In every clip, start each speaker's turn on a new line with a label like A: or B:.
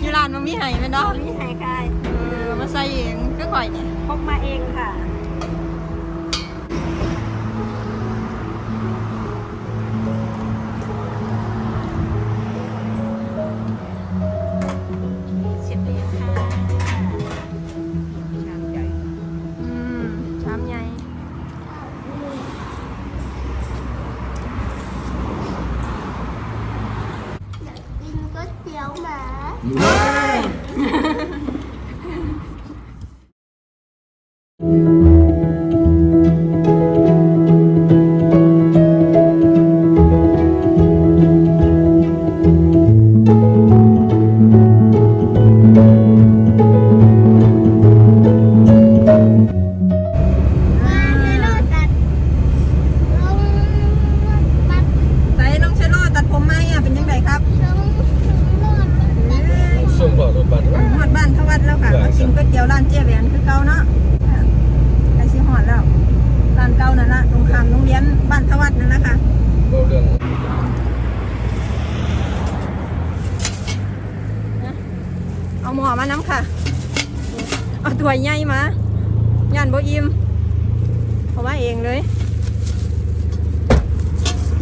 A: อยู่ร้านมันมีไห้แม่นดอก
B: มีไห้กาย
A: เออมาใส่เองคือข่อยนี่
B: พกมาเองค่ะ เอา
C: ตัวให
A: ญ่มาย่านโบอิมเอามาเองเลย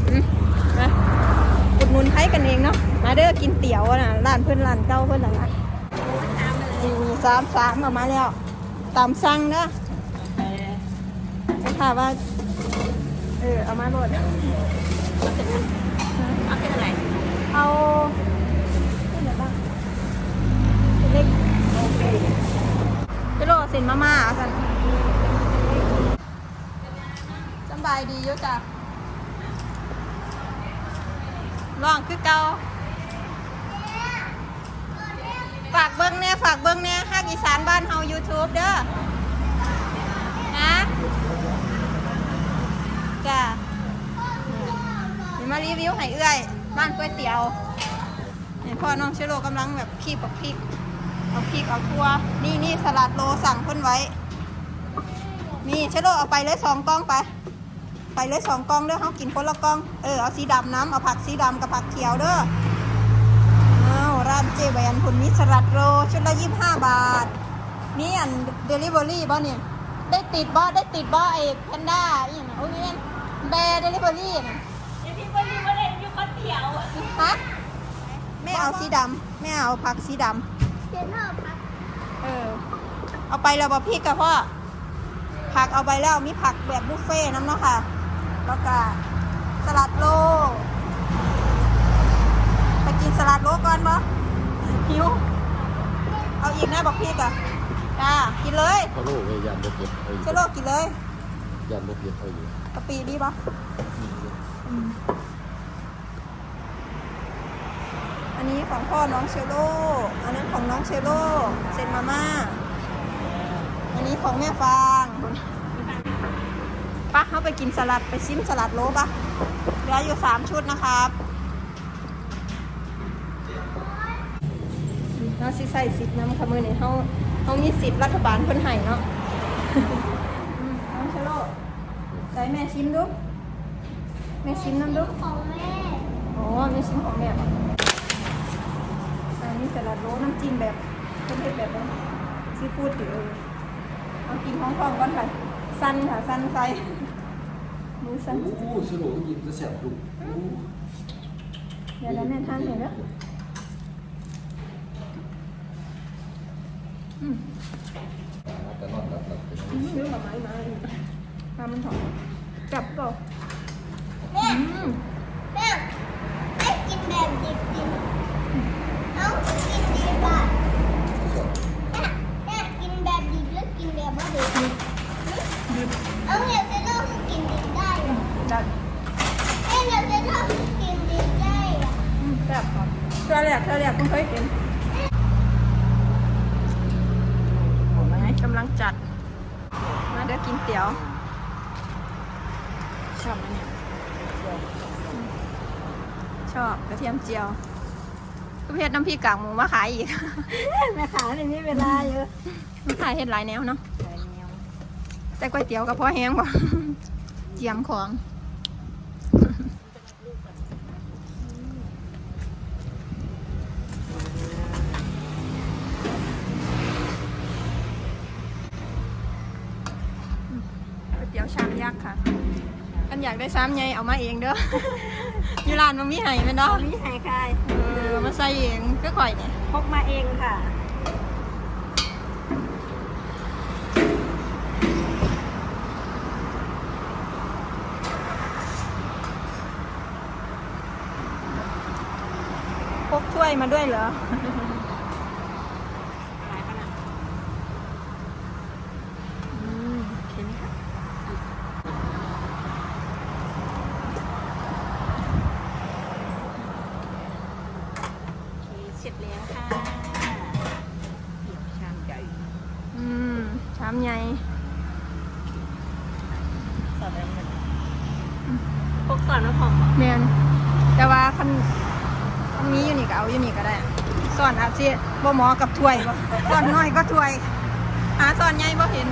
A: อืมไปอุดหนุนไทยกันเองเนาะ มาเด้อกินเตี๋ยวนะร้านเพื่อนร้านเก่าเพื่อนหลังนะนี่สามสามออกมาแล้ว ตามสั่งนะไม่ค่ะว่า เออ เอามาโหลด
B: เอาเป็นอะไร
A: เอาเป็นอะไรบ้างเป็นเล็กโอเค สิ้นมาม่าเอาสันสบายดีอยู่จ้ะร้องคือเก่าฝากเบิ้งเนี่ยฝากเบิ้งเนี่ยฮักอีสานบ้านเฮา YouTube เด้อนะจ้ะมีมารีวิวให้เอื้อย บ้านก๋วยเตี๋ยวเห็นพ่อน้องเชโลกำลังแบบคีบกับพริก เอาพริกเอาทั่ว นี่นี่สลัดโลสั่งเพิ่นไว้ นี่เชโลเอาไปเลยสองกล้องไป ไปเลยสองกล้องเด้อเขากินคนละกล้อง เออเอาสีดำน้ำเอาผักสีดำกับผักเขียวเด้อเอาร้านเจแหวนคุณมีสลัดโลชุดละยี่สิบห้าบาท นี่อันเดลิเวอรี่บ่เนี่ยได้ติดบ่ได้ติดบ่ไอ้แพนด้าอหย่างโอ้ยนี่แบร์เดลิเวอรี่น่ะ
B: เดี๋ยวพี่บริวารอยู่คนเดียว
A: ฮะไม่เอาสีดำไม่เอาผักสีด
C: เดี๋ยวเราพักำ
A: เออ เอาไปแล้วบอพี่กับพ่อ ผักเอาไปแล้วมีผักแบบบุฟเฟ่ต์น้ำเนาะค่ะ แล้วก็สลัดโล ไปกินสลัดโลก่อนบ่หิว เอาอีกนะบอกพี่กะจ้ากินเลย
D: เขาโลกเลยยานรถเก็บเอาอยู่
A: เชโลกินเลย
D: ยานรถเก็บเอาอยู่
A: กะปิดีปะอืมอั นนี้ของพ่อน้องเชโลอันนั้นของน้องเชโลเซนมาม่า อันนี้ของแม่ฟางปะเข้าไปกินสลัดไปซิมสลัดโลปะเหลืออยู่สามชุดนะครับเราสิใส่สิบน้ำค่ะมือนี่เขาเขามีสิบรัฐบาลเพิ่นให้เนาะอืมน้องเชโลใส่แม่ชิมดู แม่ชิมน้ำดู
C: ของแม่
A: อ๋อแม่ชิมของแม่ปะอันนี้ สลัดโลน้ำจิ้มแบบเพิ่นเฮ็ดแบบนั้นซีฟู้ดอยู่เออเอากินของฟองก่อนค่ะ สั้นค่ะสั้นใส่มือสั้น
D: โอ้สโลกยินจะแสบลูก
A: เดี๋ยวแล้วแม่ทานเห็นแล้วอืม
D: แต่นอนหลับหลับไป
A: อืมเรื่องแบบไม้มาปลามันถอนกลับก่อน
C: แม่
A: อืม
C: แม่ให้กินแบบดิบ
A: คุณเคยกินผมกำลังจัด มาเดี๋ยวกินเตี๋ยวชอบไหมเนี่ยชอบกระเทียมเจียวก็เพชรน้ำพริกกากหมูมาขายอีก
B: แม่ขาเนี่ยมีเวลาเยอะ
A: มาขายเห็ดหลายแนวเนาะ
B: ใส่เนียว
A: แต่ก๋วยเตี๋ยวกับพ่อแห้งบ่เจียมของ ได้ชามใหญ่เอามาเองเด้อ อยู่ร้านมันมีให้แม่นเด้อ
B: มีไห้ค่ะ
A: เออมาใส่เองก็ข่อยเนี่ย
B: พกมาเองค่ะ
A: พกถ้วยมาด้วยเหรอ
B: อะไรปะนะ
A: อืมเห็นค่ะ
B: โอเคเสร็จแล้วค่ะเดี๋ยวชามใหญ่
A: อื มชามใหญ่
B: สอดอะไรมันพกสอนน้ำหอมเหรอ
A: แมนแต่ว่าคันคันนี้อยู่นี่ก็เอาอยู่นี่ก็ได้ซ่อนอาจสิบ่เหมอกับถ้วยบ่ซ่อนน้อยก็ถ้วย หาซ่อนใหญ่บ่เห็น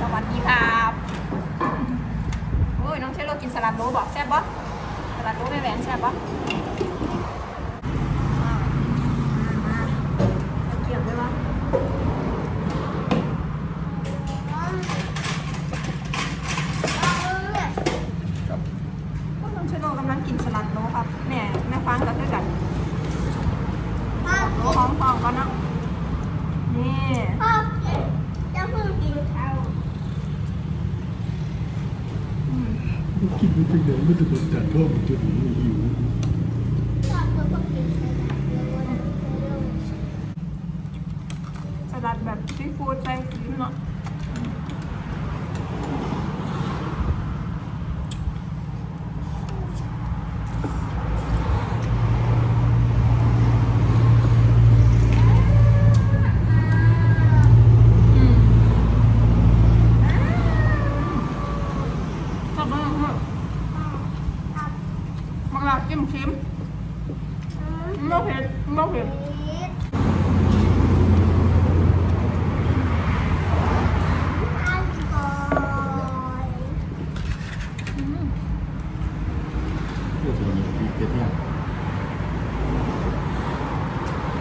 A: สวัสดีครับโอ้ยน้องเชลโลกินสลัดโลบอกแซ่บบ่สลัดโลไม่แหวนแซ่บบ่อ้าวมามาเอาเกี่ยวด้วยวะ
D: ครับ
A: พวกน้องเชลโลกำลังกินสลัดโลครับแม่แม่ฟังกันด้วยกันโลหอมฟองก่อนเนาะนี่
C: พ่อจะเพิ่งกินข้าว
D: คิดว่าเป็นอย่างไม่ถูกจัดพ่อมันจะหนีหิว
C: ชอบเพิ่งกินข้าวเดี๋ยววันนั้น
A: สลัดแบบซีฟู้ดใส่ครีมเนาะอืมชอบมากมาก มากลาจิ้มชิมไม่เผ็ดไม่เผ็ด
D: เพื่อจะมีปีเก็ตเนี่ย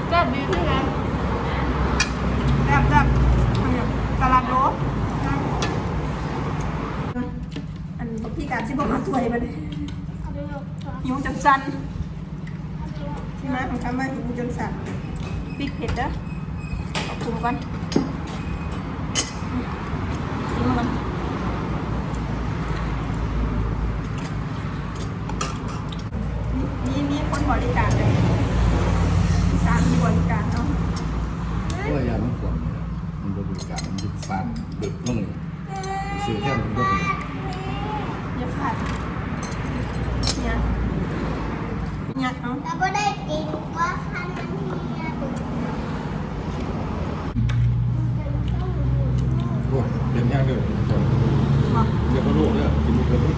A: แซ่บดีที่แล้วแซ่บแซ่บอันนี้สลัดโรสอันพี่การที่บอกมาถ้วยมาเลยหิวจังสันที่มาของคำว่าหิวจังสันพริกเผ็ดเด้อเอาปรุงก่อนชิมมันนี่นี่คนบริการเลยสามที่บริการเนาะ
D: เพราะว่ายามันขวดเนี่ยมันบริการมันยึดฟันดึกลงเลยเสียแค่มันก็เป็น
A: อย่าขาดเนี่ยเนี่ยเอา
C: แต่ก็ได้กินว่าคันมันเนี่ย
D: โอ้เป็นแห้งเดียวจน
A: บอก
D: เดี๋ยวก็โรคเนี่ยกินมันก็รู้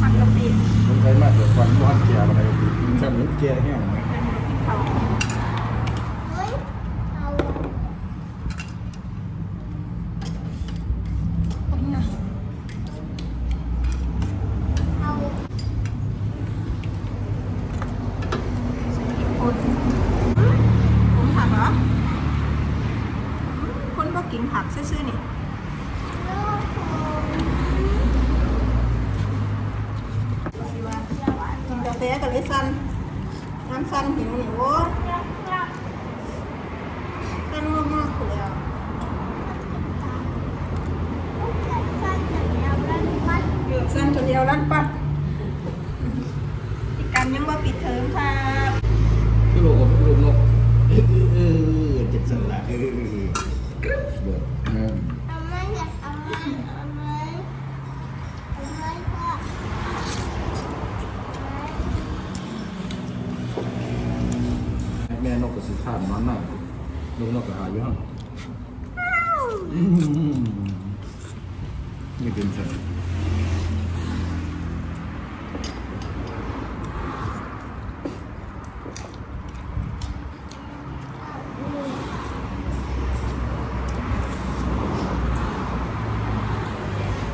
A: ผักกะปิ
D: มันใช้มากเดี๋ยวฟันร้อนแก่อะไรแค่เหมือนแก่แห้งนะ
A: เป็นพริกเผา
C: เฮ้ยเอา
A: เนี่ย
C: เอา
A: ใส่พริกป่นผมผักเหรอคนพวกกินผักซื่อๆนี่
C: ลูกผม
A: สิว่ากินกาแฟกับเลยซัน น้ำซันหิวนี่โว้ยซันมากเลยอะ
C: สั้นแต่ยาวแล้วมัน
A: เลือกซันคนเดียวลั่นปัดอีกกันยังว่าปิดเทอมค่ะ
D: ก็โรคกับโรคนกเออเออเจ็บสันหลังเออเบิด ลูกนกกับหาอยู่ห้องไม่เป็นสัน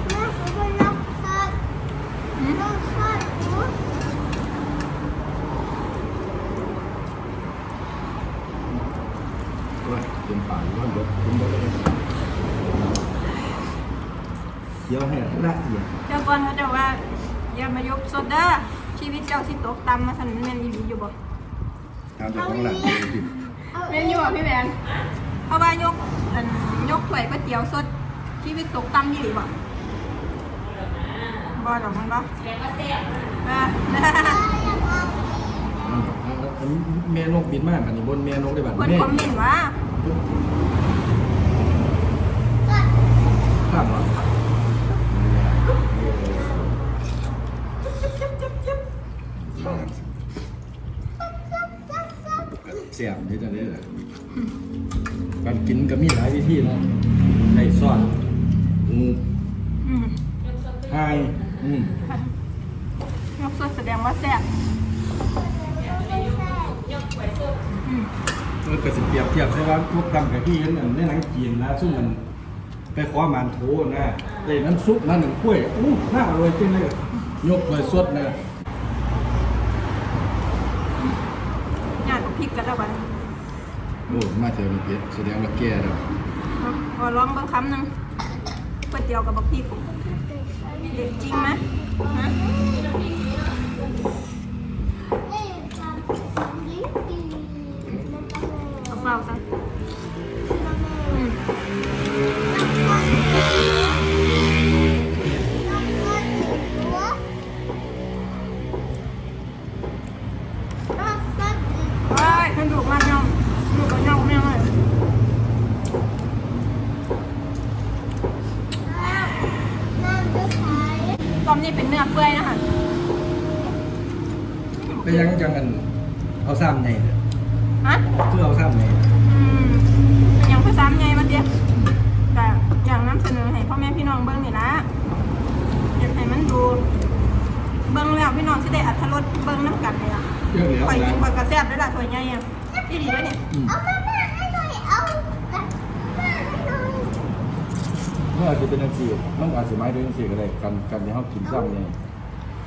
C: แม่เขาเป็นนักสัตว์นักสัตว์หนู
A: อ
D: กินบ่ได้เดี๋ยวให้ละเอียด
A: เจ้าก่อนเขาจะว่าอย่ามายกสดเด้อชีวิตเจ้าสิตกต่ำมาสั่นแม่นอีหลีอยู่บ่
D: ตามจากของ หลังเลยพี่
A: แม่นอยู่บ่พี่แหวนเพราะว่ายกอันยกถ้วยก๋วยเตี๋ยวสดชีวิตตกต่ำอีหลีบ่บ่ดอกมันบ่
B: แสดงว่าแซ่บ
A: เออ
D: อันนี้แม่นกบินมากอันนี้บนแม่นกได้บัด
A: คน
D: แม่
A: คอมเมนต์ว่า
D: ข้ามเหรอ เสียบที่จะได้เลยการกินก็มีหลายวิธีเนาะในซอสอืม
A: อืม
D: ไฮอืม
A: ยกสดแสดงว่าแซ่บอืม
D: มันก็สิเปรียบเทียบใช่ว่าพวกดำกับพี่เห็นอันในหนังจีนนะซึ่งมันไปคว้ามันโถนะเลยน้ำซุปนั่นหนึ่งกล้วยอู้น่าอร่อยจริงเลยยกเลยสดนะ
A: ญาติพริกกันแล้วบัดนี้
D: โอ้มาเจอมีเผ็ดแสดงว่าแก่แล้ว
A: เอาขอลองเบิ่งคำหนึ่งก๋วยเตี๋ยวกับบักพริกเด็ดจริงไหมฮะ แล้วข่อยกิ
D: นะ
A: นข่อยกระแซบได้ละถ้วยใหญ่อะที่ดีด้วยเนี่ย
D: อืม
C: เอามาแม่ให้หน่อยเอาแม่ให้หน่อย
D: เมื่ออาจจะเป็นอันสี่มันอาจจะไม่ได้อันสี่ก็ได้กันกันที่เขากินซ้ำไง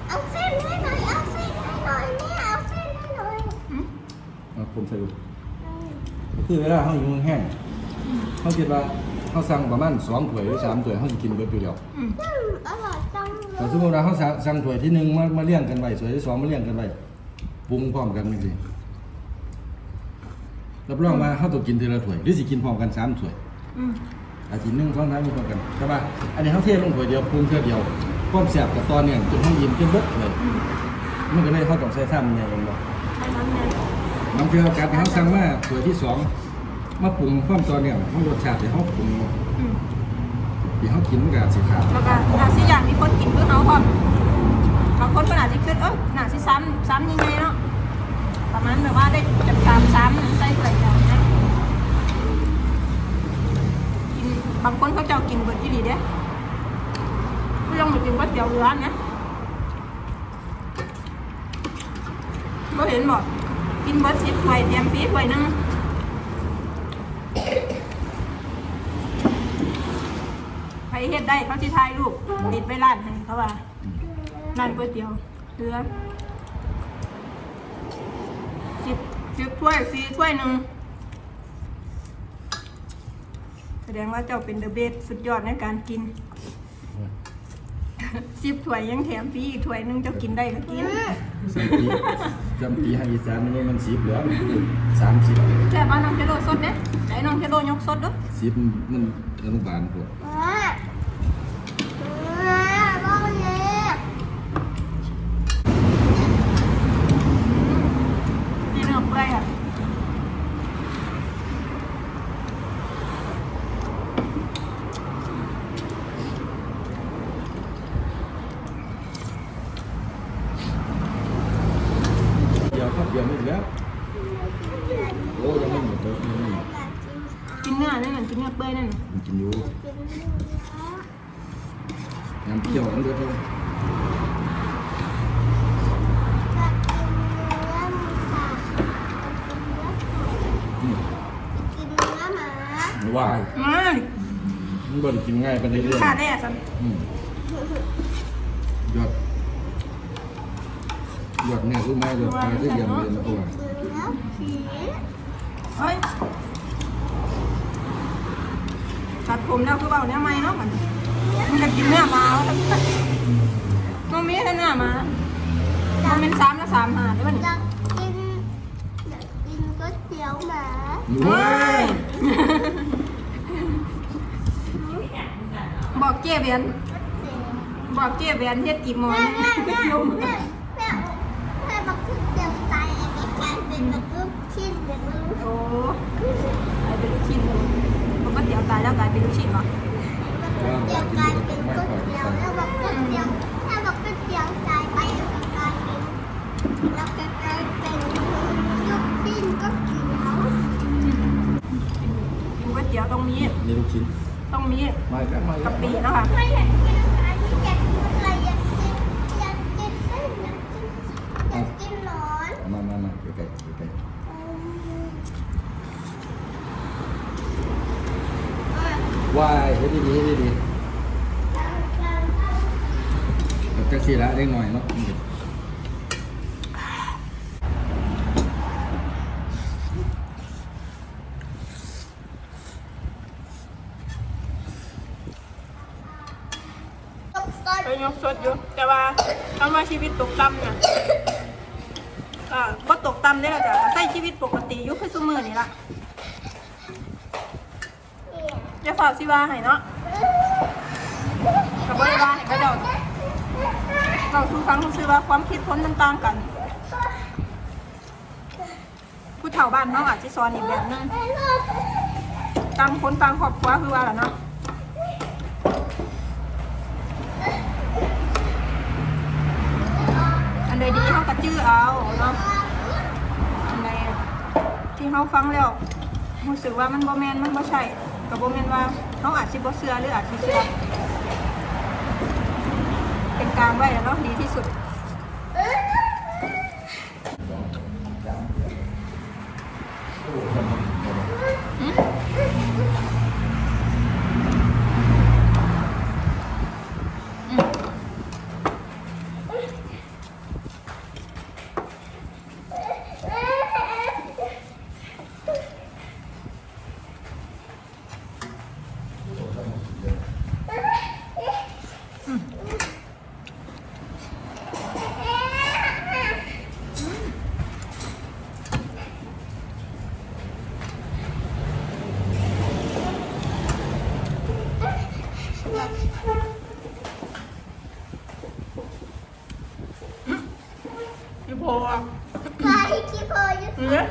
C: เอาเส้นให้หน่อยเอาเส้นให้หน่อยแม่เอาเส้นให้หน่อย
A: อืม
D: เอาผมสรุปคือเวลาเขาอยู่แห้งเขาคิดว่าเขาสั่งประมาณสองถ้วยหรือสามถ้วยเขาจะกินเบิดอยู่เดียว
A: อืม
C: อืมอร่อยจังเล
D: แต่
C: ย
D: สมมติว่าเขาสั่งสั่งถ้วยที่หนึ่งมามาเลี้ยงกันไว้ถ้วยที่สองมาเลี้ยงกันไว้ ปรุงพร้อมกันจริงๆรับรองว่าเขาต้องกินทีละถ้วยหรือสิกินพร้อมกันสามถ้วย
A: อืม
D: อาทิตย์หนึ่งสองท้ายมีพร้อมกันใช่ป่ะอันนี้เขาเทลงถ้วยเดียวปรุงเท่าเดียวความแซ่บกับตอนเนี่ยจนเขายิ้มจนเบิดเลย
A: อืม
D: มันก็เลยเขาต้องใช้ซ้ำไงเองบ่
A: ใช่นั้นไง
D: บางทีเราการที่เขาสั่งมาถ้วยที่สองมาปรุงความตอนเนี่ยเขารสชาติที่เขาปรุง
A: อืม
D: ที่เขากินมันก็อาจสิขาด
A: แล้วก็อาจสิอย่างมีคนกินเพื่อเขาพร้อม บางคนก็อาจจะคิดเออหนาสิซ้ำซ้ำยังไงเนาะประมาณแบบว่าได้จับซ้ำซ้ำใส่ใส่อย่างนะกินบางคนเขาจ้ากินเบิดที่ดีเด้ก็ยังไปกินก๋วยเตี๋ยวเร้านเนี่ยก็เห็นบอกกินเบิดสิบถ้วยเตรียมปีถ้วยหนึงใครเฮ็ดได้เขาที่ทายรูปติดไว้ร้านให้เขาว่า ร้านก๋วยเตี๋ยวเรือสิบสิบถ้วยฟรีถ้วยหนึ่งแสดงว่าเจ้าเป็นเดอะเบสสุดยอดในการกินสิบถ้วยยังแถมฟรีอีกถ้วยหนึงเจ้ากินได้ก็กิน
D: สามปีจำปีให้อีสานนี่มันสิบเหลือสามสิบ
A: แต่บ้านน้องเชโดสดเนี่ยไหนน้องเชโดยกสดด้วย
D: สิบมันอนุบาลพวก
C: แม่แม่บ้าเนี่ย
A: นี่เนื้อเปื่อยอะ
D: เดียวครับเดียวไม่เหลือโอ้ยังไม่หมดเลยยังไม่หมด
A: กินเนื้อนี่นน่ะกินเนื้อเปื่อยนั่นน่ะ
D: มันกินอยู่ น้ำเปรี้ยวอันเดียวเท่านั้นอืม
C: กินเนื้อหมา
D: วาย
A: มา
D: มันบ่ได้กินง่ายปานเรื่อง
A: ขาดได้อะสัน
D: ยอดยอดเนี่ยรู้ไหมยอดปลาที่เยี่ยมเลยนะพ่อ
C: เนื้อผี
A: เฮ้ย
C: เนื้อผี
A: นี่เนื้อเปื่อยอะ
C: เนื้อผี
A: กินเนื้อนี่น่ะกินเนื้อเปื่อยนั่นน่ะ
C: เนื้อผี
A: กินเนื้อหมา
C: เนื้อหมา
A: เฮ้ยตัดผมแล้วคือเบาเนื้อไม้เนาะมัน มันจะกินเนื้อหมาแล้วมันมีแต่เนื้อหมามันเป็นสามแล้วสามหาได้ป่ะ
C: อ
A: เนี่ย
C: ยากกินอยากกินก๋วยเตี๋ยวหมา
A: เฮ้ยบอกเจ๊เบียนบอกเจ๊เบียนเฮ็ดอีกหมอ
C: แม่
A: น
C: แม่แม่
A: เดี๋ยว
C: แม่แม่แม่บอกก๋วยเตี๋ยวไก่ไอ้กลายเป็นแบบลูกชิ้นแบบลูก
A: โอ้กลายเป็นลูกชิ้นเลยมันก็เดี๋ยวตายแล้วกลายเป็นลูกชิ้นเหรอ
C: เดี๋ยวกลายเป็นก๋วยเตี๋ยวแล้วบอกก๋วยเตี๋ยวถ้าบอกก๋วยเตี๋ยวกลายไปแล้วก็กลายเป็นแล้วก็กลายเป็นลูกชิ้นก็เขียว
A: กินก๋วยเตี๋ยวต้องมี
D: นี่ลูกชิ้น
A: ต้องมี
D: มากันมากั
A: กะ
D: น
A: ปิเนาะค่ะ
C: ไม่อยากกินอะไรอยากกินอะไรอยากกินอยากกินเส้นอยากกินอยากกินหนอน
D: มามามาใกล้ๆใกล้
C: อืม
D: ๆว่ายเฮ็ดดีๆเฮ็ดดีๆแล้วก็สิละได้หน่อยเนาะ
C: ตกก่อน
A: ไปยกสดอยู่ แต่ว่าคำ ว่าชีวิตตกต่ำเนี่ยก็บ่ตกต่ำได้แล้วจ้ะใช้ชีวิตปกติอยู่คือซุมือนี่ล่ะอย่าฝากสิว่าให้เนาะก็บ่ได้ว่าให้เขาเจ้าเราสู่ฟังซื่อๆว่าความคิดคนมันต่างกัน ผู้เฒ่าบ้านเฮาอาจสิสอนอีกแบบหนึงต่างคนต่างครอบครัวคือว่าล่ะเนาะ นใดดีเขากระจื้อเอาเนาะอันใดที่เขาฟังแล้วรู้สึกว่ามันโบแมนมันบ่ใช่กับบ่แมนว่าเขาอาจสิบ่เสือหรืออาจสิเสือเป็นกลางไว้แล้วเนาะดีที่สุด พี่โพอะ
C: พาที่คิโพอยู่
A: เนื้อ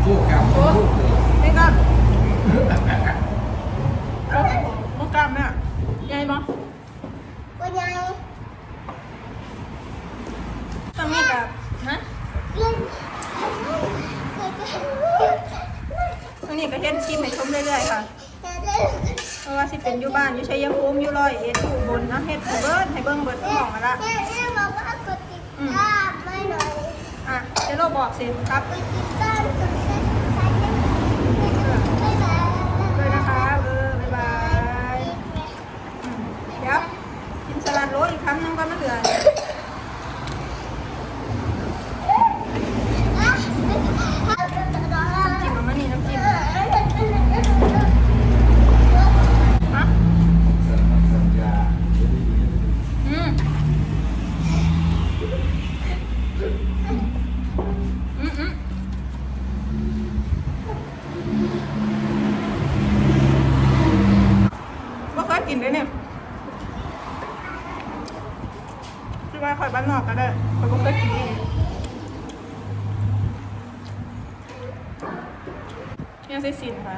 D: โคกกับ
A: โอ้นี่ก็โอ้กล้ามเนี่ยใหญ่ปะ
C: วันยัง
A: ต้องมีกับฮะ
C: เล่นเคยเป็น
A: ตรงนี้ก็เห็นชิมให้ชมเรื่อยๆค่ะ
C: แต่เล่น
A: เพราะว่าสิเป็นอยู่บ้านอยู่ชัยภูมิอยู่ร้อยเอ็ดอยู่บนนะเฮ็ดให้เบิร์ดให้เบิ้งเบิร์ดสมองมาละ
C: แม่แม่บอกว่ากดติดตามไม่หน่อย
A: อะเจโรบอกสิครับ
C: กดติดตามกดเส้นสายบ๊ายบาย
A: เลยนะคะเออบ๊ายบายอืมเดี๋ยว ตัดโรสอีกครั้งนึงก็ไม่เหลือจิ้มมามานี่น้ำจิ้มฮะ
D: สัญญาเฮ็ดดีๆเฮ็ดดี
A: อืมอืมอืมบ่เคยกินเลยเนี่ยคือว่าคอยบ้านนอกก็ได้คอยบ่เคยกินนี่ยัง ใส่สินค่ะ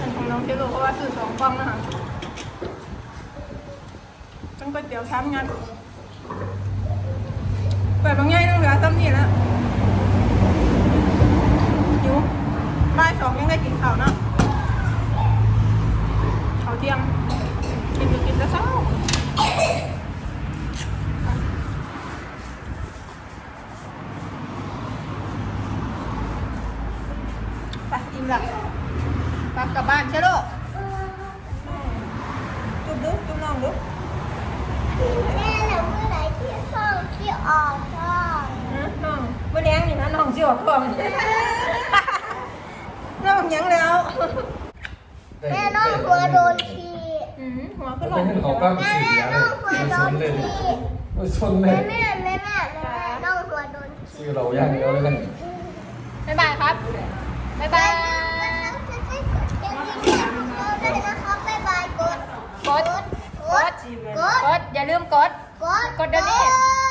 A: อันของน้องเชโลเพราะว่าซื้อสองกล่องนะคะเป็นก๋วยเตี๋ยวช้ำงานเปิดบางแง่ต้องเหลือตั้มนี่แล้วหิวบ่ายสองยังได้กินข้าวเนาะข้าวเที่ยงกินอยู่กินแล้วเศร้า ไปอิ่มละกลับกลับบ้านเชโลจุบดูจุบน้องดู
C: แม่แล้วเมื่อไหร่ที่ช่องที่ออกช่อง
A: นะน้องเมื่อแรงนี่นะน้องสิออกก่อนน้องยังแล้ว
C: แม่น้องหัวโดนที
A: อืมหัวก็
D: ก็
A: หล
D: เป็น
A: ง
D: เรื่องของกล้าม
C: แม่
D: สี
C: แม่
D: ยาเล
C: น้อยงหัว
D: ไม่
C: โด
D: ส
C: น
D: นเลย
C: ที
D: ไม่สนเล
C: แม่
D: ย
C: แม่แม่แม่แม่น้องหัวโดนที
D: ซื้อเราอย่างเดียวเลยกัน
A: บ๊ายบายครับบ๊ายบาย
C: ได้นะครับบ๊ายบายกด
A: กด
C: กดกด
A: กดอย่าลืมกด
C: กด
A: กดเดี๋ยวนี้
C: ก